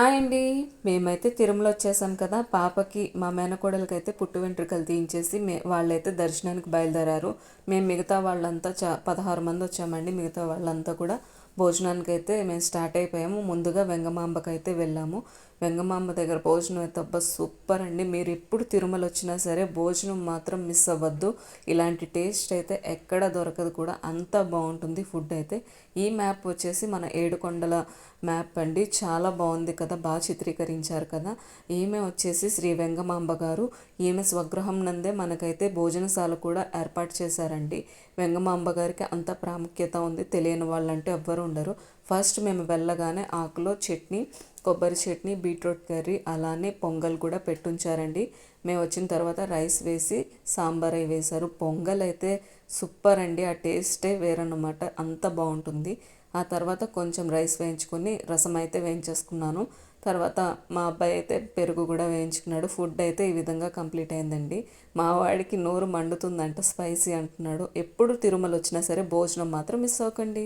Hi అండి. మేమైతే తిరుమల వచ్చేసాం కదా. పాపకి మా మేనకోడలకి అయితే పుట్టు వెంట్రుకలు తీయించేసి మే వాళ్ళైతే దర్శనానికి బయలుదేరారు. మేము మిగతా వాళ్ళంతా చా పదహారు మంది వచ్చామండి. మిగతా వాళ్ళంతా కూడా భోజనానికి అయితే మేము స్టార్ట్ అయిపోయాము. ముందుగా వెంగమాంబకైతే వెళ్ళాము. వెంగమాంబ దగ్గర భోజనం అయితే అబ్బా సూపర్ అండి. మీరు ఎప్పుడు తిరుమల వచ్చినా సరే భోజనం మాత్రం మిస్ అవ్వద్దు. ఇలాంటి టేస్ట్ అయితే ఎక్కడ దొరకదు కూడా. అంత బాగుంటుంది ఫుడ్ అయితే. ఈ మ్యాప్ వచ్చేసి మన ఏడుకొండల మ్యాప్ అండి. చాలా బాగుంది కదా. బాగా చిత్రీకరించారు కదా. ఈమె వచ్చేసి శ్రీ వెంగమాంబ గారు. ఈమె స్వగృహం నందే మనకైతే భోజనశాల కూడా ఏర్పాటు చేశారండి. వెంగమాంబ గారికి అంత ప్రాముఖ్యత ఉంది. తెలియని వాళ్ళంటే ఎవ్వరు ఉండరు. ఫస్ట్ మేము వెళ్ళగానే ఆకులో చట్నీ కొబ్బరి చట్నీ బీట్రూట్ కర్రీ అలానే పొంగల్ కూడా పెట్టుంచారండి. మేము వచ్చిన తర్వాత రైస్ వేసి సాంబార్ అవి వేశారు. పొంగల్ అయితే సూపర్ అండి. ఆ టేస్టే వేరన్నమాట. అంత బాగుంటుంది. ఆ తర్వాత కొంచెం రైస్ వేయించుకొని రసం అయితే వేయించేసుకున్నాను. తర్వాత మా అబ్బాయి అయితే పెరుగు కూడా వేయించుకున్నాడు. ఫుడ్ అయితే ఈ విధంగా కంప్లీట్ అయిందండి. మా వాడికి నోరు మండుతుందంట స్పైసీ అంటున్నాడు. ఎప్పుడు తిరుమల వచ్చినా సరే భోజనం మాత్రం మిస్ అవ్వకండి.